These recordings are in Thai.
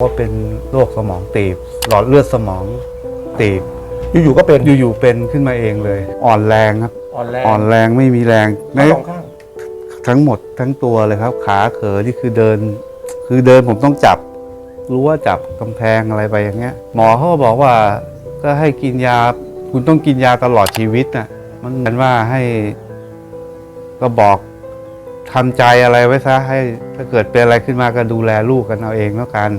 ว่าเป็นโรคสมองตีบ หลอดเลือดสมองตีบ อยู่ๆก็เป็นอยู่ๆเป็นขึ้นมาเองเลย อ่อนแรงครับ อ่อนแรงอ่อนแรงไม่มีแรงทั้งสองข้างทั้งหมดทั้งตัวเลยครับ ขาเขอนี่คือเดิน คือเดินผมต้องจับ รู้ว่าจับกำแพงอะไรไปอย่างเงี้ย หมอเขาก็บอกว่าก็ให้กินยา คุณต้องกินยาตลอดชีวิตน่ะมันเหมือนว่าให้ก็บอกทำใจอะไรไว้ซะให้ถ้าเกิดเป็นอะไรขึ้นมาก็ดูแลลูกกันเอาเองแล้วกัน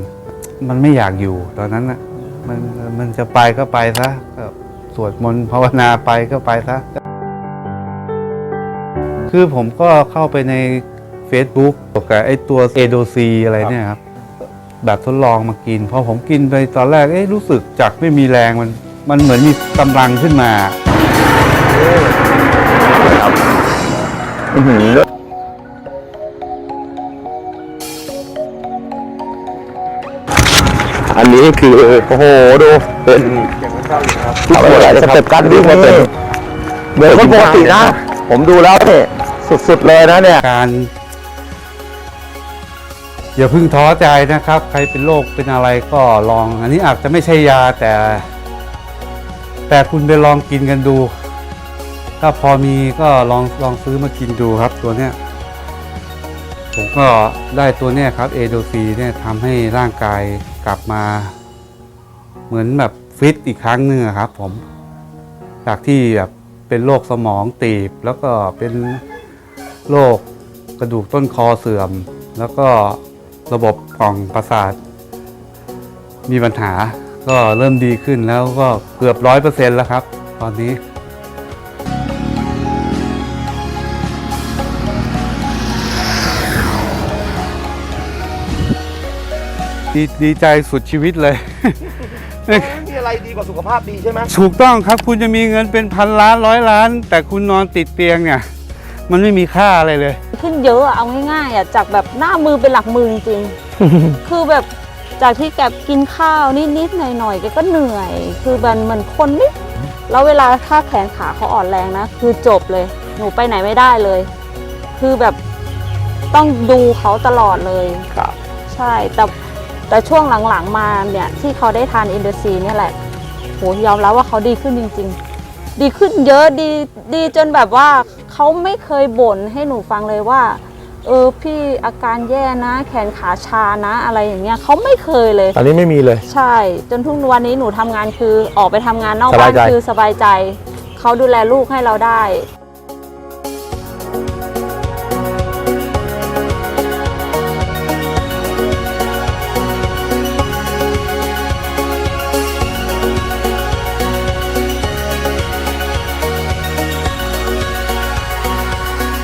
มันไม่อยากอยู่ตอนนั้นนะมันมันจะไปก็ไปซะสวดมนต์ภาวนาไปก็ไปซะคือผมก็เข้าไปใน Facebook กับไอตัวเอโดซีอะไรเนี่ยครับ แบบทดลองมากินพอผมกินไปตอนแรกเอ๊ะรู้สึกจากไม่มีแรงมัน มันเหมือนมีกำลังขึ้นมาอื้อหื ออันนี้คือโอ้โหดูเป็นเอาไปสเต็ปการวิ่งมาเป็นเหมือนคนปกตินะ ผมดูแล้วเนี่ยสุดๆเลยนะเนี่ยการอย่าเพึ่งท้อใจนะครับ ใครเป็นโรคเป็นอะไรก็ลอง อันนี้อาจจะไม่ใช่ยาแต่ แต่คุณไปลองกินกันดู ถ้าพอมีก็ลองลองซื้อมากินดูครับตัวเนี้ย ผมก็ได้ตัวเนี้ยครับเอโดซีเนี่ยทำให้ร่างกายกลับมา เหมือนแบบฟิตอีกครั้งหนึ่งครับผม จากที่แบบเป็นโรคสมองตีบ แล้วก็เป็นโรคกระดูกต้นคอเสื่อม แล้วก็ระบบกล่องประสาท มีปัญหาก็เริ่มดีขึ้นแล้วก็เกือบร้อยเปอร์เซ็นต์แล้วครับ ตอนนี้ ดีดีใจสุดชีวิตเลยมีอะไรดีกว่าสุขภาพดีใช่ไหมถูกต้องครับคุณจะมีเงินเป็นพันล้านร้อยล้าน แต่คุณนอนติดเตียงเนี่ย มันไม่มีค่าอะไรเลย ขึ้นเยอะอะเอาง่ายๆอะจากแบบหน้ามือเป็นหลักมือจริงๆ คือแบบจากที่แกกินข้าวนิดๆหน่อยๆแกก็เหนื่อย คือมันเหมือนคนนิดแล้วเวลาถ้าแขนขาเขาอ่อนแรงนะ คือจบเลย หนูไปไหนไม่ได้เลย คือแบบต้องดูเขาตลอดเลย ครับ ใช่แต่ แต่ช่วงหลังๆมาเนี่ยที่เขาได้ทานอินเดซีเนี่ยแหละโหยอมรับว่าเขาดีขึ้นจริง ๆ ดีขึ้นเยอะดีดีจนแบบว่าเขาไม่เคยบ่นให้หนูฟังเลยว่า เออพี่อาการแย่นะ แขนขาชานะ อะไรอย่างเงี้ยเขาไม่เคยเลย ตอนนี้ไม่มีเลย ใช่ จนทุกวันนี้หนูทำงานคือออกไปทำงานนอกสบ้าบานยใจ คือสบายใจ เขาดูแลลูกให้เราได้